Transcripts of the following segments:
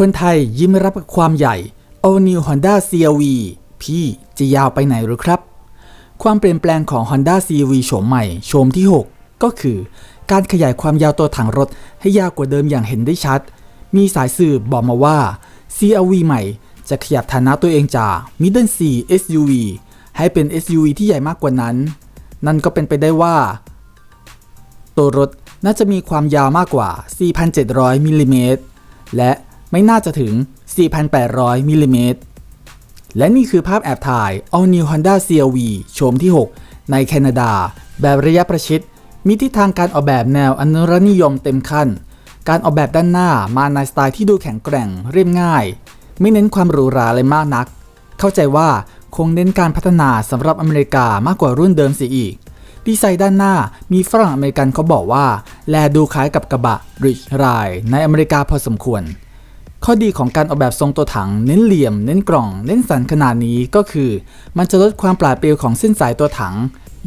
คนไทยยิ้มรับกับความใหญ่ All New Honda CRV พี่จะยาวไปไหนหรือครับ ความเปลี่ยนแปลงของ Honda CRV โฉมใหม่ โฉมที่ 6 ก็คือ การขยายความยาวตัวถังรถให้ยาวกว่าเดิมอย่างเห็นได้ชัด มีสายสืบบอกมาว่า CRV ใหม่ จะขยับฐานะตัวเองจาก Middle C SUV ให้เป็น SUV ที่ใหญ่มากกว่านั้น นั่นก็เป็นไปได้ว่า ตัวรถน่าจะมีความยาวมากกว่า 4,700มิลลิเมตรและ ไม่น่าจะถึง 4,800 มิลลิเมตร และนี่คือภาพแอบถ่าย All New Honda CRV โฉมที่ 6 ในแคนาดา แบบระยะประชิด มีทิศทางการออกแบบแนวอนุรักษ์นิยมเต็มขั้น การออกแบบด้านหน้ามาในสไตล์ที่ดูแข็งแกร่งเรียบง่าย ไม่เน้นความหรูหราเลยมากนัก เข้าใจว่าคงเน้นการพัฒนาสำหรับอเมริกามากกว่ารุ่นเดิมเสียอีก ดีไซน์ด้านหน้ามีฝรั่งอเมริกันเขาบอกว่า แลดูคล้ายกับกระบะ Rich Ride ในอเมริกาพอสมควร ข้อดีของการออกแบบทรงตัวถังเน้นเหลี่ยม เน้นกล่อง เน้นสันขนาดนี้ก็คือ มันจะลดความปราดเปรียวของเส้นสายตัวถัง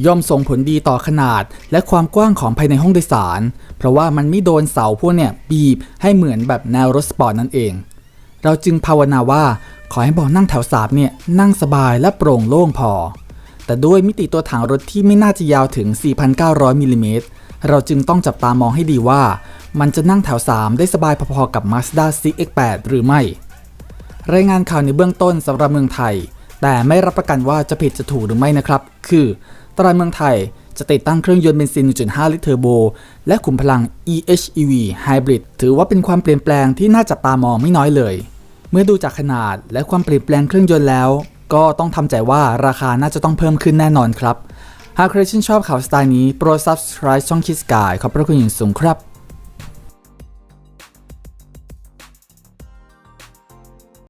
ย่อมส่งผลดีต่อขนาด และความกว้างของภายในห้องโดยสาร เพราะว่ามันไม่โดนเสาพวกเนี่ยบีบให้เหมือนแบบแนวรถสปอร์ตนั่นเอง เราจึงภาวนาว่าขอให้เบอกนั่งแถวสามเนี่ยนั่งสบายและโปร่งโล่งพอ แต่ด้วยมิติตัวถังรถที่ไม่น่าจะยาวถึง 4,900มิลลิเมตรเราจึงต้องจับตามองให้ดีว่า มันจะนั่งแถว 3 ได้สบายพอๆกับ Mazda CX-8 หรือไม่ รายงานข่าวในเบื้องต้นสำหรับเมืองไทย แต่ไม่รับประกันว่าจะผิดจะถูกหรือไม่นะครับ คือตลาดเมืองไทยจะติดตั้งเครื่องยนต์เบนซิน 1.5 ลิตรเทอร์โบ และขุมพลัง EHEV Hybrid ถือว่าเป็นความเปลี่ยนแปลงที่น่าจับตามองไม่น้อยเลย เมื่อดูจากขนาดและความเปลี่ยนแปลงเครื่องยนต์แล้ว ก็ต้องทำใจว่าราคาน่าจะต้องเพิ่มขึ้นแน่นอนครับ หากใครชื่นชอบข่าวสไตล์นี้โปรด subscribe ช่องคิสกายขอบพระคุณอย่างสูงครับ